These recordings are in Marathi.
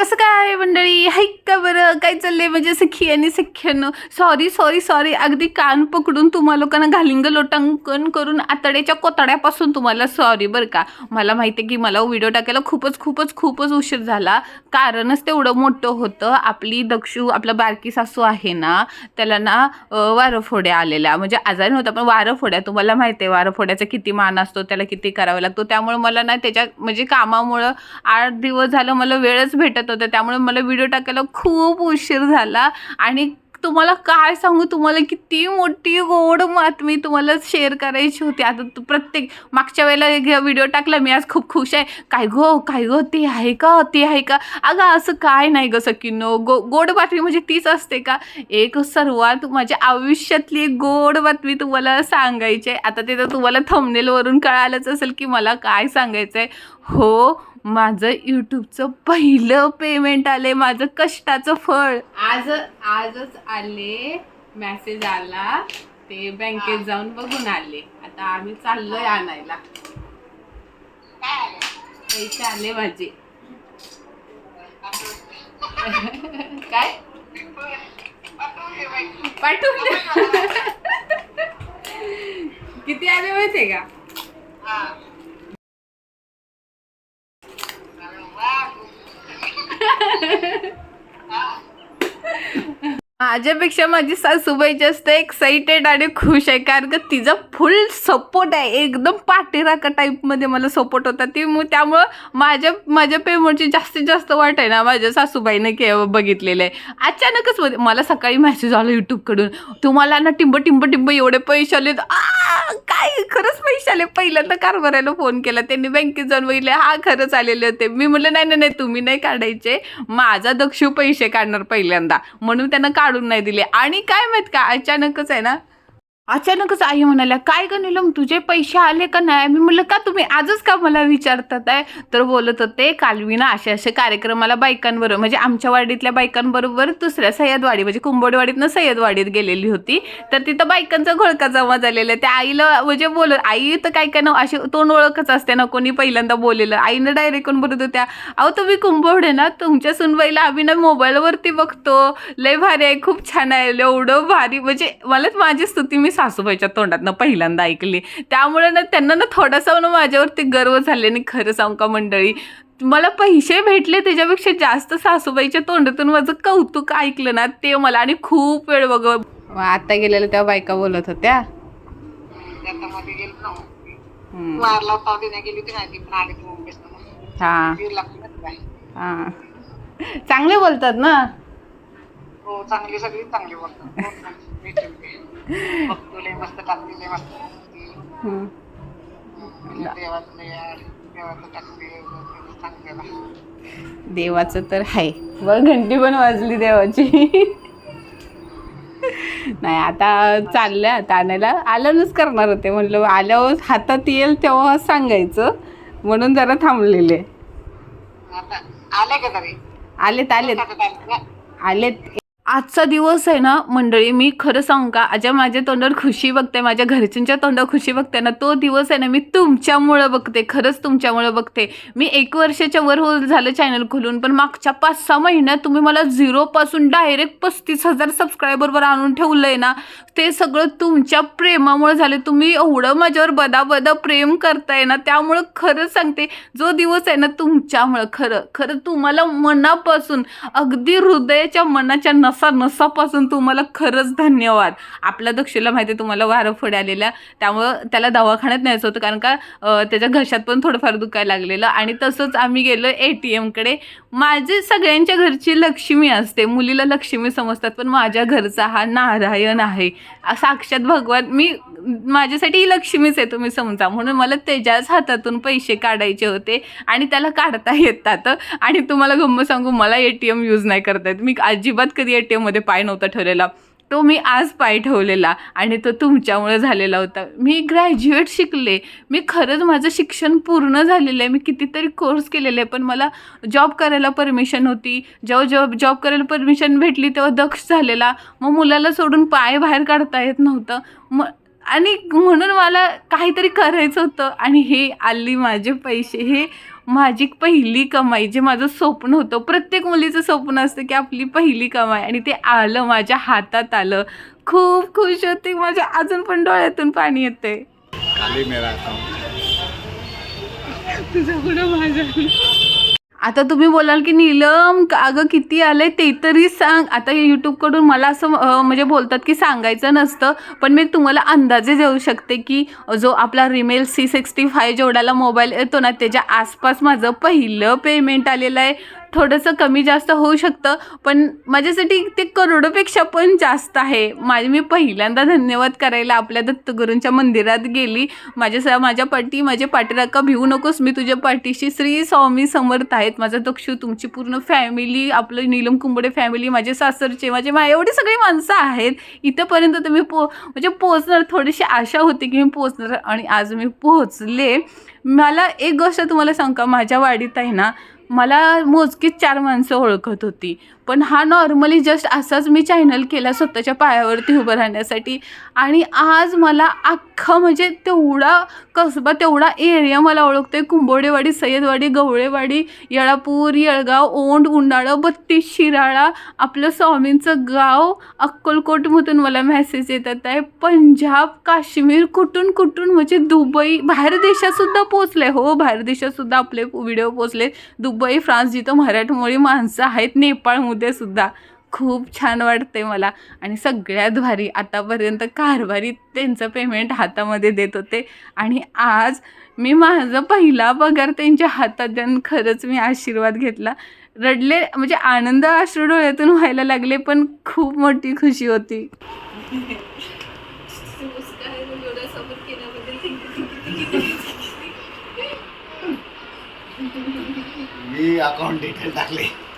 कसं काय मंडळी? हाईक का बरं? काय चाललंय म्हणजे सखी आणि सख्यानं? सॉरी सॉरी सॉरी अगदी कान पकडून तुम्हा लोकांना घालिंग लोटांकन करून आतड्याच्या कोतड्यापासून तुम्हाला सॉरी बरं का. मला माहिती आहे की मला व्हिडिओ टाकायला खूपच खूपच खूपच उशीर झाला. कारणच तेवढं मोठं होतं. आपली दक्षू आपला बारकी सासू आहे ना त्याला ना वारंफोड्या आलेल्या. म्हणजे आजारी नव्हता पण वारंफोड्या. तुम्हाला माहिती आहे वारंफोड्याचा किती मान असतो त्याला किती करावा लागतो. त्यामुळे मला ना त्याच्या म्हणजे कामामुळं आठ दिवस झालं मला वेळच भेटत होते. त्यामुळे मला व्हिडिओ टाकायला खूप उशीर झाला. आणि तुम्हाला काय सांगू? तुम्हाला किती मोठी गोड बातमी तुम्हाला शेअर करायची होती. आता तू प्रत्येक मागच्या वेळेला व्हिडिओ टाकला मी आज खूप खुश आहे. काय गो? काय गो? ते आहे का? ते आहे का? अगं असं काय नाही गं सकिनो. गो गोड बातमी म्हणजे तीच असते का? एक सर्वात माझ्या आयुष्यातली एक गोड बातमी तुम्हाला सांगायची आहे. आता ते तर तुम्हाला थंबनेलवरून कळालंच असेल की मला काय सांगायचं आहे हो माझं यूट्यूबचं पहिलं पेमेंट आले माझं कष्टाचं फळ. आज आजच आले मेसेज आला ते बँकेत जाऊन बघून आले. आता आम्ही चाललोय आणायला. पैसे आले माझे. काय? पाठवून दे. किती आले माहितीये का? ah. माझ्यापेक्षा माझी सासूबाई जास्त एक्साइटेड आणि खुश आहे. कारण का तिचा फुल सपोर्ट आहे. एकदम पाठीराका टाईपमध्ये मला सपोर्ट होता. ती मग त्यामुळं माझ्या माझ्या पेमेंटची जास्तीत जास्त वाट आहे ना माझ्या सासूबाईने के बघितलेलं आहे. अचानकच मध्ये- मला सकाळी मेसेज आला यूट्यूबकडून तुम्हाला ना टिंब टिंब टिंब एवढे पैसे आले काय? खरंच पैसे आले. पहिल्यांदा कारभारायला फोन केला. त्यांनी बँकेत जाऊन बघितले. हा खरंच आलेले होते. मी म्हटलं नाही नाही नाही तुम्ही नाही काढायचे. माझा दक्षू पैसे काढणार पहिल्यांदा. म्हणून त्यांना काढून नाही दिले. आणि काय माहीत का अचानकच आहे ना अचानकच आई म्हणाल्या काय ग निलम तुझे पैसे आले का नाही? मी म्हटलं का तुम्ही आजच का मला विचारतात आहे? तर बोलत होते काल मी ना असे असे कार्यक्रमाला बायकांबरोबर म्हणजे आमच्या वाडीतल्या बायकांबरोबर दुसऱ्या सह्यादवाडी म्हणजे कुंभोडवाडीतनं सह्यादवाडीत गेलेली होती. तर तिथं बायकांचा घोळका जमा झालेला आहे. त्या आईला म्हणजे बोलत आई तर काय काय ना अशी तोंड ओळखच असते ना कोणी पहिल्यांदा बोललेलं आईनं डायरेक्ट कोण बोलत होत्या अहो तुम्ही कुंभवडे ना तुमच्या सुनबाईला आम्ही ना मोबाईलवरती बघतो. लय भारी आहे खूप छान आहे एवढं भारी म्हणजे मलाच माझी स्तुती मी सासूबाईच्या तोंडातनं पहिल्यांदा ऐकली. त्यामुळे ना त्यांना ना थोडासा ना माझ्यावरती गर्व झाले आणि खरं सांगू का मंडळी मला पैसे भेटले त्याच्यापेक्षा जास्त सासूबाईच्या तोंडातून माझं कौतुक ऐकलं ना ते मला आणि खूप वेळ बघ आता गेलेल्या त्या बायका बोलत होत्या. हा. हा. चांगले बोलतात ना? हो चांगली सगळी चांगली बोलतात. हो मस्त टाकते लय मस्त टाकते. देवाचं टाकते तर आहे बघ घंटी पण वाजली देवाची. नाही आता चाललं आता आणायला. आल्यानंच करणार होते म्हणलं आल्यावर हातात येईल तेव्हा सांगायचं. म्हणून जरा थांबलेले. आलेत आलेत? आलेत आजचा दिवस आहे ना मंडळी मी खरं सांगू का? आजा माझ्या तोंडावर खुशी बघते माझ्या घरच्यांच्या तोंडावर खुशी बघते ना तो दिवस आहे ना मी तुमच्यामुळं बघते खरंच तुमच्यामुळं बघते. मी एक वर्षाच्या वर हो झालं चॅनल खोलून पण मागच्या पाच सहा महिन्यात तुम्ही मला झिरोपासून डायरेक्ट पस्तीस हजार सबस्क्रायबरवर आणून ठेवलं आहे ना ते सगळं तुमच्या प्रेमामुळे झालं. तुम्ही एवढं माझ्यावर बदाबदा प्रेम करताय ना त्यामुळं खरंच सांगते जो दिवस आहे ना तुमच्यामुळं खरं खरं तुम्हाला मनापासून अगदी हृदयाच्या मनाच्या नसा नसापासून तुम्हाला खरंच धन्यवाद. आपल्या दक्षिला माहिती आहे तुम्हाला वारं फड आलेल्या. त्यामुळं त्याला दवाखान्यात न्यायचं होतं कारण का त्याच्या घशात पण थोडंफार दुखायला लागलेलं. आणि तसंच आम्ही गेलो ए टी एमकडे माझे सगळ्यांच्या घरची लक्ष्मी असते. मुलीला लक्ष्मी समजतात पण माझ्या घरचा हा नारायण आहे. साक्षात भगवान मी माझ्यासाठी ही लक्ष्मीच आहे तुम्ही समजा. म्हणून मला त्याच्याच हातातून पैसे काढायचे होते आणि त्याला काढता येतात. आणि तुम्हाला गंमत सांगू मला ए टी एम यूज नाही करता येत. मी अजिबात कधी ए टी एममध्ये पाय नव्हता ठेवलेला. तो मी आज पाय ठेवलेला आणि तो तुमच्यामुळे झालेला होता. मी ग्रॅज्युएट शिकले. मी खरंच माझं शिक्षण पूर्ण झालेलं आहे. मी कितीतरी कोर्स केलेले आहे पण मला जॉब करायला परमिशन होती. जेव्हा जॉब जॉब करायला परमिशन भेटली तेव्हा दक्ष झालेला. मग मुलाला सोडून पाय बाहेर काढता येत नव्हतं. मग आणि म्हणून मला काहीतरी करायचं होतं आणि हे आली माझे पैसे. हे माझी पहिली कमाई जे माझं स्वप्न होतं प्रत्येक मुलीचं स्वप्न असतं की आपली पहिली कमाई आणि ते आलं माझ्या हातात आलं. खूप खुश होते माझ्या अजून पण डोळ्यातून पाणी येते खाली मेरा अकाउंट आता तुम्ही बोलाल की नीलम अगं किती आलं आहे ते तरी सांग. आता यूट्यूबकडून मला असं म्हणजे बोलतात की सांगायचं नसतं पण मी तुम्हाला अंदाजे देऊ शकते की जो आपला रिमेल सी सिक्स्टी फाय जेवढ्याला मोबाईल येतो ना त्याच्या आसपास माझं पहिलं पेमेंट आलेलं आहे. थोडंसं कमी जास्त होऊ शकतं पण माझ्यासाठी ते करोडोपेक्षा पण जास्त आहे. माझे मी पहिल्यांदा धन्यवाद करायला आपल्या दत्तगुरूंच्या मंदिरात गेली. माझ्या स माझ्या पाठी माझे पाठीराका भिवू नकोस मी तुझ्या पाठीशी श्री स्वामी समर्थ आहेत. माझा दक्षू तुमची पूर्ण फॅमिली आपलं नीलम कुंबडे फॅमिली माझे सासरचे माझे मा एवढी सगळी माणसं आहेत. इथंपर्यंत तुम्ही पो म्हणजे पोहोचणार थोडीशी आशा होती की मी पोहोचणार आणि आज मी पोहोचले. मला एक गोष्ट तुम्हाला सांग का? माझ्या वाडीत आहे ना मला मोजकीच चार माणसं ओळखत होती. पण हा नॉर्मली जस्ट असाच मी चॅनल केला स्वतःच्या पायावरती उभं राहण्यासाठी. आणि आज मला अख्खं म्हणजे तेवढा कसबा तेवढा एरिया मला ओळखतोय. कुंभोडेवाडी सय्यदवाडी गवळेवाडी येळापूर येळगाव ओंड उंडाळं बत्तीस शिराळा आपलं स्वामींचं गाव अक्कलकोटमधून मला मेसेज येतात आहे. पंजाब काश्मीर कुठून कुठून म्हणजे दुबई बाहेर देशातसुद्धा पोचले हो बाहेर देशातसुद्धा आपले व्हिडिओ पोचले दुबई फ्रान्स जिथं मराठमोळी माणसं आहेत नेपाळमध्ये सुद्धा खूप छान वाटते मला. आणि सगळ्यात भारी आतापर्यंत कारभारी त्यांचं पेमेंट हातामध्ये देत होते. आणि आज मी माझा पहिला पगार त्यांच्या हातात देऊन खरंच मी आशीर्वाद घेतला. रडले म्हणजे आनंद अश्रू डोळ्यातून व्हायला लागले पण खूप मोठी खुशी होती. मी अकाउंट डिटेल टाकले.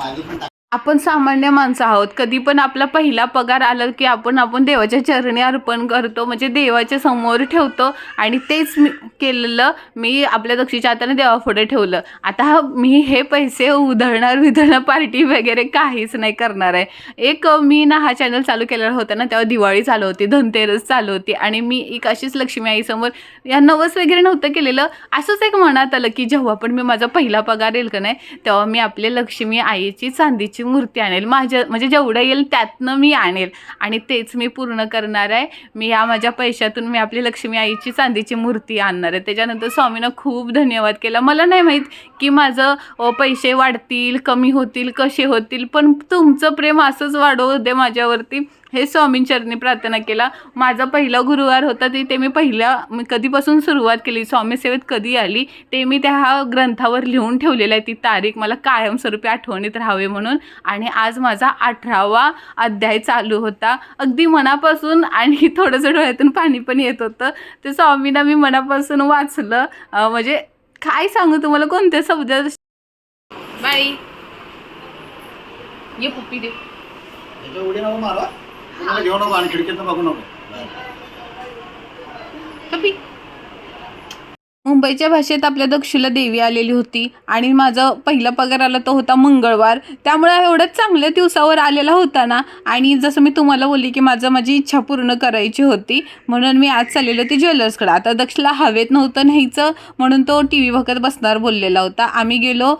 माझी पण टाक आपण सामान्य माणसं आहोत. कधी पण आपला पहिला पगार आला की आपण आपण देवाच्या चरणी अर्पण करतो. म्हणजे देवाच्या समोर ठेवतो आणि तेच मी केलेलं मी आपल्या दक्षिच्या हाताने देवापुढे ठेवलं. आता मी हे पैसे उधळणार विधळणार पार्टी वगैरे काहीच नाही करणार आहे. एक मी ना हा चॅनल चालू केलेला होता ना तेव्हा दिवाळी चालू होती धनतेरस चालू होती आणि मी एक अशीच लक्ष्मी आईसमोर या नवस वगैरे नव्हतं केलेलं. असंच एक मनात आलं की जेव्हा पण मी माझा पहिला पगार येईल का नाही तेव्हा मी आपल्या लक्ष्मी आईची चांदीची मूर्ती आणेल. माझ्या म्हणजे जेवढं येईल त्यातनं मी आणेल. आणि तेच मी पूर्ण करणार आहे. मी या माझ्या पैशातून मी आपली लक्ष्मी आईची चांदीची मूर्ती आणणार आहे. त्याच्यानंतर स्वामीनं खूप धन्यवाद केला. मला नाही माहीत की माझं पैसे वाढतील कमी होतील कसे होतील पण तुमचं प्रेम असंच वाढवू दे माझ्यावरती. हे स्वामींचरणी प्रार्थना केला. माझा पहिला गुरुवार होता ते मी पहिल्या मी कधीपासून सुरुवात केली स्वामी सेवेत कधी आली ते मी त्या ग्रंथावर लिहून ठेवलेलं आहे ती तारीख मला कायमस्वरूपी आठवणीत राहावे म्हणून. आणि आज माझा अठरावा अध्याय चालू होता. अगदी मनापासून आणि थोडंसं डोळ्यातून पाणी पण येत होतं. ते स्वामींना मी मनापासून वाचलं. म्हणजे काय सांगू तुम्हाला कोणत्या शब्द बाई. ये पुप्पी दे. याच्या उडी नको मारा तुम्हाला घेऊ नको आणि खिडकीतनं बघू नको पप्पी मुंबईच्या भाषेत आपल्या दक्षिला देवी आलेली होती आणि माझा पहिला पगार आला तो होता मंगळवार. त्यामुळे एवढ्याच चांगल्या दिवसावर आलेला होता ना? आणि जसं मी तुम्हाला बोलली की माझं माझी इच्छा पूर्ण करायची होती म्हणून मी आज चाललेलो होती ज्वेलर्सकडे. आता दक्षला हवेत नव्हतं न्यायचं म्हणून तो टी व्ही बघत बसणार बोललेला होता. आम्ही गेलो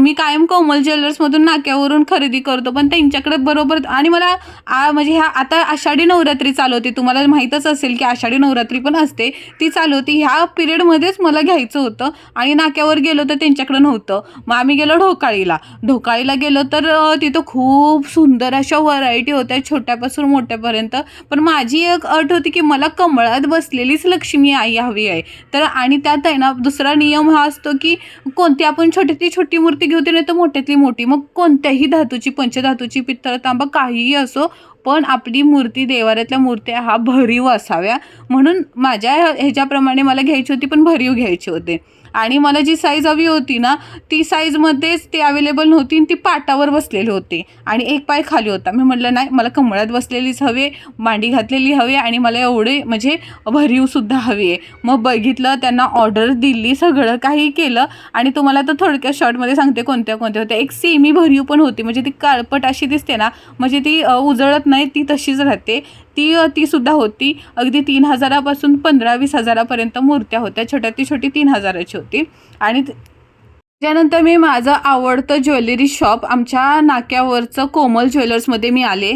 मी कायम कोमल ज्वेलर्समधून नाक्यावरून खरेदी करतो पण त्यांच्याकडे बरोबर आणि मला आ, म्हणजे ह्या आता आषाढी नवरात्री चालू होती. तुम्हाला माहीतच असेल की आषाढी नवरात्री पण असते. ती चालू होती. ह्या पिरियडमध्येच मला घ्यायचं होतं आणि नाक्यावर गेलो तर त्यांच्याकडं नव्हतं. मग आम्ही गेलो ढोकाळीला. ढोकाळीला गेलो तर तिथं खूप सुंदर अशा व्हरायटी होत्या छोट्यापासून मोठ्यापर्यंत. पण माझी एक अट होती की मला कमळात बसलेलीच लक्ष्मी आई हवी आहे. तर आणि त्यात आहे ना दुसरा नियम हा असतो की कोणती आपण छोट्यातली छोटी मूर्ती घेऊ ती नाही तर मोठ्यातली मोठी. मग कोणत्याही धातूची पंचधातूची पित्तळ तांबा काहीही असो पण आपली मूर्ती देवाऱ्यातल्या मूर्त्या हा भरीव असाव्या. म्हणून माझ्या ह्याच्याप्रमाणे मला घ्यायची होती पण भरीव घ्यायची होते. आणि मला जी साईज हवी होती ना ती साईजमध्येच ती अवेलेबल नव्हती आणि ती पाटावर बसलेली होती. आणि एक पाय खाली होता. मी म्हटलं नाही मला कमळात बसलेलीच हवी आहे, मांडी घातलेली हवी आहे आणि मला एवढे म्हणजे भरीवसुद्धा हवी आहे. मग बघितलं त्यांना ऑर्डर दिली सगळं काही केलं आणि तुम्हाला तर थोडक्या शॉर्टमध्ये सांगते कोणत्या कोणत्या होत्या. एक सेमी भरीव पण होती. म्हणजे ती काळपट अशी दिसते ना म्हणजे ती उजळत नाही ती तशीच राहते. ती ती सुद्धा होती. अगदी तीन हजारापासून पंधरा वीस हजारापर्यंत मूर्त्या होत्या. छोट्या ती छोटी तीन हजाराची होती. आणि त्यानंतर मी माझं आवडतं ज्वेलरी शॉप आमच्या नाक्यावरचं कोमल ज्वेलर्समध्ये मी आले.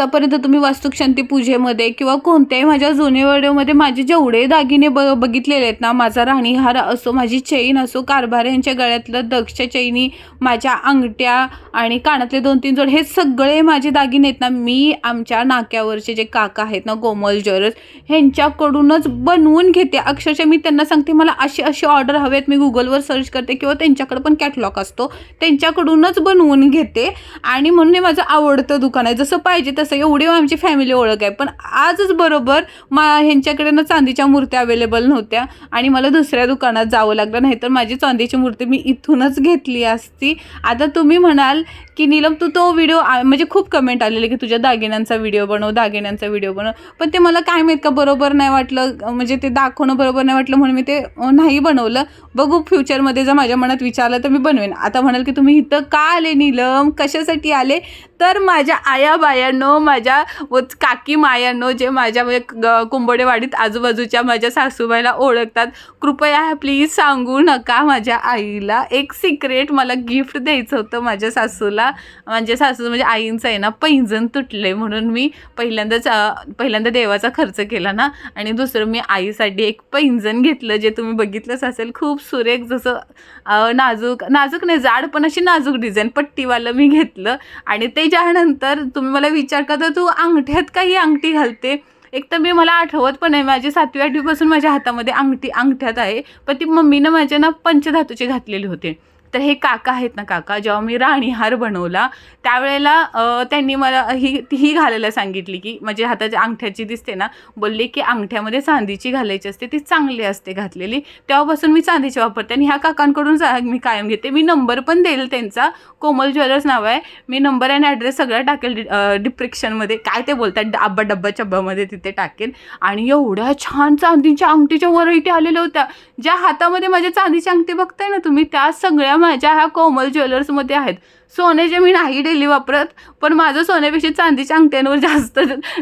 आतापर्यंत तुम्ही वास्तुशांती पूजेमध्ये किंवा कोणत्याही माझ्या जुने व्हिडिओमध्ये माझे जेवढे दागिने ब बघितलेले आहेत ना माझा राणीहार असो माझी चैन असो कारभार यांच्या गळ्यातलं दक्ष चैनी माझ्या अंगठ्या आणि कानातले दोन तीन जोड हे सगळे माझे दागिने आहेत ना मी आमच्या नाक्यावरचे जे काका आहेत ना कोमल ज्वेलर्स ह्यांच्याकडूनच बनवून घेते. अक्षरशः मी त्यांना सांगते मला अशी अशी ऑर्डर हवेत मी गुगलवर सर्च करते किंवा त्यांच्याकडे पण कॅटलॉग असतो त्यांच्याकडूनच बनवून घेते. आणि म्हणून हे माझं आवडतं दुकान आहे. जसं पाहिजे तसं एवढी आमची फॅमिली ओळख आहे. पण आजच बरोबर मा ह्यांच्याकडे ना चांदीच्या मूर्त्या अवेलेबल नव्हत्या आणि मला दुसऱ्या दुकानात जावं लागलं. नाही तर माझी चांदीची मूर्ती मी इथूनच घेतली असती. आता तुम्ही म्हणाल की नीलम तू तो व्हिडिओ म्हणजे खूप कमेंट आलेले की तुझ्या दागिन्यांचा व्हिडिओ बनव दागिन्यांचा व्हिडिओ बनव. पण ते मला काय माहीत का बरोबर नाही वाटलं. म्हणजे ते दाखवणं बरोबर नाही वाटलं म्हणून मी ते नाही बनवलं. बघू फ्युचरमध्ये जर माझ्या मनात विचारलं तर मी बनवेन. आता म्हणाल की तुम्ही इथं का आले नीलम? कशासाठी आले? तर माझ्या आया बायांनो माझ्या व काकी मायांनो जे माझ्या म्हणजे ग- कुंभडेवाडीत आजूबाजूच्या माझ्या सासूबाईला ओळखतात कृपया प्लीज सांगू नका माझ्या आईला. एक सिक्रेट मला गिफ्ट द्यायचं होतं माझ्या सासूला. माझ्या सासू म्हणजे आईंचं आहे ना पैंजण तुटले म्हणून मी पहिल्यांदाच पहिल्यांदा देवाचा खर्च केला ना. आणि दुसरं मी आईसाठी एक पैंजण घेतलं जे तुम्ही बघितलंच असेल. खूप सुरेख जसं नाजूक नाजूक नाही जाड पण अशी नाजूक डिझाईन पट्टीवालं मी घेतलं. आणि ते त्याच्यानंतर तुम्ही मला विचार करता तू अंगठ्यात काही अंगठी घालते. एक तर मी मला आठवत पण आहे माझी सातवी आठवीपासून माझ्या हातामध्ये अंगठी अंगठ्यात आहे. पण ती मम्मीनं माझ्या ना पंचधातूची घातलेली होते. तर हे काका आहेत ना काका जेव्हा मी राणीहार बनवला त्यावेळेला त्यांनी मला ही ही घालायला सांगितली की म्हणजे हाताच्या अंगठ्याची दिसते ना बोलले की अंगठ्यामध्ये चांदीची घालायची असते ती चांगली असते घातलेली. तेव्हापासून मी चांदीची वापरते आणि ह्या काकांकडून मी कायम घेते. मी नंबर पण देईल त्यांचा. कोमल ज्वेलर्स नाव आहे. मी नंबर आणि ॲड्रेस सगळं टाकेल डि डिप्रिक्शनमध्ये काय ते बोलतात आब्बा डब्बा चब्बामध्ये तिथे टाकेल. आणि एवढ्या छान चांदीच्या अंगठीच्या व्हरायटी आलेल्या होत्या. ज्या हातामध्ये माझ्या चांदीची अंगठी बघताय ना तुम्ही त्या सगळ्या माझ्या ह्या कोमल ज्वेलर्समध्ये आहेत. सोन्याचे मी नाही डेली वापरत पण माझं सोन्यापेक्षा चांदीच्या अंगठ्यांवर जास्त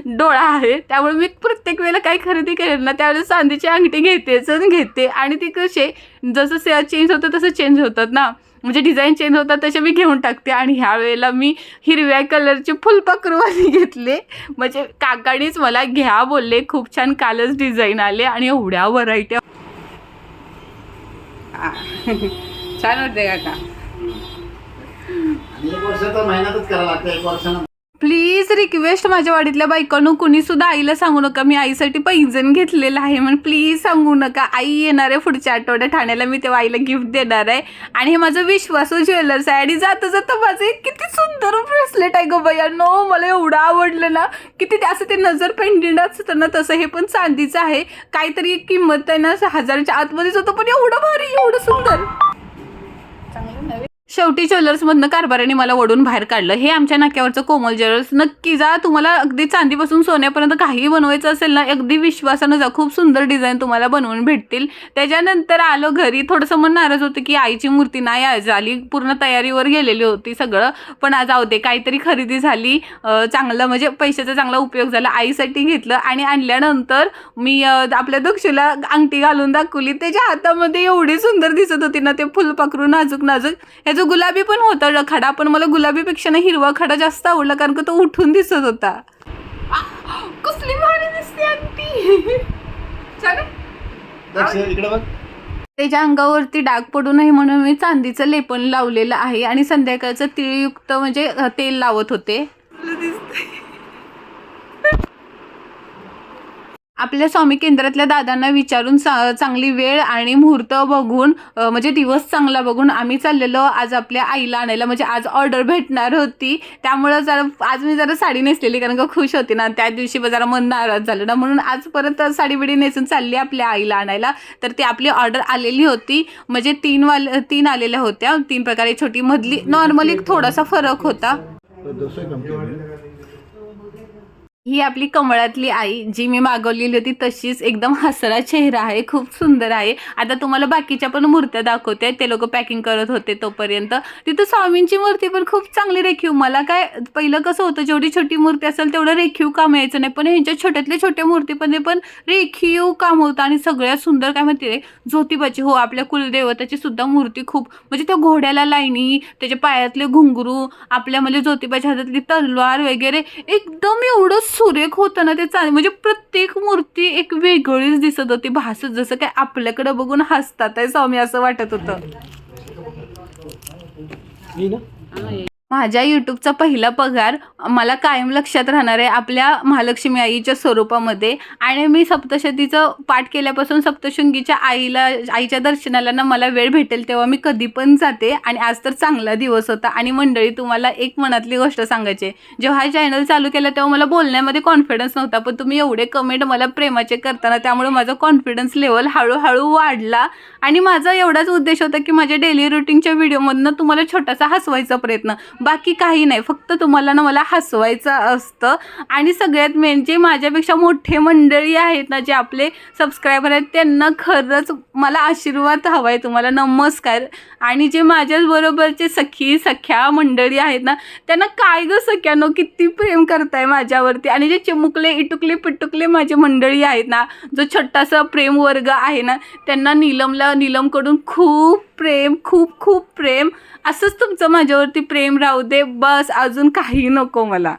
डोळा आहे. त्यामुळे मी प्रत्येक वेळेला काही खरेदी केली ना त्यावेळेस चांदीची अंगठी घेतेच घेते. आणि ती कसे जसं से चेंज होतं तसं चेंज होतात ना. म्हणजे डिझाईन चेंज होतात तसे मी घेऊन टाकते. आणि ह्या वेळेला मी हिरव्या कलरचे फुलपाखरूवाली घेतले. म्हणजे काकाणीच मला घ्या बोलले. खूप छान कालच डिझाईन आले आणि एवढ्या व्हरायट्या छान काका. एक वर्षानं. प्लीज रिक्वेस्ट माझ्या वाडीतल्या बायकांनो कुणी सुद्धा आईला सांगू नका. मी आईसाठी पैंजण घेतलेलं आहे म्हणून प्लीज सांगू नका. आई येणार आहे पुढच्या आठवड्यात ठाण्याला मी तेव्हा आईला गिफ्ट देणार आहे. आणि हे माझं विश्वासू ज्वेलर्स आहे. आणि जाता जाता माझं एक किती सुंदर ब्रेसलेट आहे गं बया नो मला एवढं आवडलं ना. किती ते असं ते नजर पेंडेंट असतं ना तसं हे पण चांदीचं आहे. काहीतरी एक किंमत आहे ना हजाराच्या आतमध्येच होतं. पण एवढं भारी एवढं सुंदर. शेवटी ज्वेलर्समधनं कारभाराने मला ओढून बाहेर काढलं. हे आमच्या नाक्यावरचं कोमल ज्वेलर्स. नक्की जा तुम्हाला अगदी चांदीपासून सोन्यापर्यंत काहीही बनवायचं असेल ना अगदी विश्वासानं जा. खूप सुंदर डिझाईन तुम्हाला बनवून भेटतील. त्याच्यानंतर आलो घरी. थोडंसं मन नाराज होतं की आईची मूर्ती नाही आज आली. पूर्ण तयारीवर गेलेली होती सगळं. पण आज जाऊ दे काहीतरी खरेदी झाली. चांगलं म्हणजे पैशाचा चांगला उपयोग झाला. आईसाठी घेतलं आणि आणल्यानंतर मी आपल्या दक्षिला अंगठी घालून दाखवली. त्याच्या हातामध्ये एवढी सुंदर दिसत होती ना ते फुलपाखरू नाजूक नाजूक ह्याचा गुलाबी पण होता खडा पण मला गुलाबीपेक्षा ना हिरवा खडा जास्त आवडला कारण का तो उठून दिसत होता. कसली भारी दिसते बघ. त्याच्या अंगावरती डाग पडू नये म्हणून मी चांदीचं लेपन लावलेलं आहे आणि संध्याकाळचं तिळयुक्त म्हणजे तेल लावत होते. आपल्या स्वामी केंद्रातल्या दादांना विचारून चा चांगली वेळ आणि मुहूर्त बघून म्हणजे दिवस चांगला बघून आम्ही चाललेलो. आज आपल्या आईला आणायला म्हणजे आज ऑर्डर भेटणार होती. त्यामुळं जरा आज मी जरा साडी नेसलेली कारण का खुश होती ना. त्या दिवशी जरा मन नाराज झालं ना. म्हणून आज परत साडी बिडी नेसून चालली आपल्या आईला आणायला. तर ती आपली ऑर्डर आलेली होती. म्हणजे तीन वाल तीन आलेल्या होत्या. तीन प्रकारे छोटी मधली नॉर्मली थोडासा फरक होता. ही आपली कमळातली आई जी मी मागवलेली होती तशीच एकदम हसरा चेहरा आहे खूप सुंदर आहे. आता तुम्हाला बाकीच्या पण मूर्त्या दाखवते ते लोक पॅकिंग करत होते तोपर्यंत. तिथं स्वामींची मूर्ती पण खूप चांगली रेखीव. मला काय पहिलं कसं होतं जेवढी छोटी मूर्ती असेल तेवढं रेखीव काम यायचं नाही. पण ह्यांच्या छोट्यातल्या छोट्या मूर्तीमध्ये पण रेखीव काम होतं आणि सगळ्यात सुंदर काय माहिती आहे ज्योतिबाची हो आपल्या कुलदेवताची सुद्धा मूर्ती खूप म्हणजे त्या घोड्याला लाईनी त्याच्या पायातले घुंगरू आपल्या म्हणजे ज्योतिबाच्या हातातली तलवार वगैरे एकदम एवढं सुरेख होतं ना ते चालेल म्हणजे प्रत्येक मूर्ती एक वेगळीच दिसत होती भासत. जसं काय आपल्याकडे बघून हसतात आहे स्वामी असं वाटत होतं. माझ्या यूट्यूबचा पहिला पगार मला कायम लक्षात राहणार आहे आपल्या महालक्ष्मी आईच्या स्वरूपामध्ये. आणि मी सप्तशतीचं पाठ केल्यापासून सप्तशृंगीच्या आईला आईच्या दर्शनाला ना मला वेळ भेटेल तेव्हा मी कधी पण जाते. आणि आज तर चांगला दिवस होता. आणि मंडळी तुम्हाला एक मनातली गोष्ट सांगायची आहे. जेव्हा हा चॅनल चालू केला तेव्हा मला बोलण्यामध्ये कॉन्फिडन्स नव्हता. पण तुम्ही एवढे कमेंट मला प्रेमाचे करताना त्यामुळे माझा कॉन्फिडन्स लेवल हळूहळू वाढला. आणि माझा एवढाच उद्देश होता की माझ्या डेली रुटीनच्या व्हिडिओमधनं तुम्हाला छोटासा हसवायचा प्रयत्न. बाकी काही नाही. फक्त तुम्हाला ना मला हसवायचं असतं. आणि सगळ्यात मेन जे माझ्यापेक्षा मोठे मंडळी आहेत ना जे आपले सबस्क्रायबर आहेत त्यांना खरंच मला आशीर्वाद हवा आहे तुम्हाला. नमस्कार. आणि जे माझ्याबरोबरचे सखी सख्या मंडळी आहेत ना त्यांना काय गं सख्यानो किती प्रेम करताय माझ्यावरती. आणि जे चिमुकले इटुकले पिटुकले माझे मंडळी आहेत ना जो छोटासा प्रेम वर्ग आहे ना त्यांना नीलमला नीलमकडून खूप प्रेम खूप खूप प्रेम. असंच तुमचं माझ्यावरती प्रेम राहू दे. बस अजून काही नको मला.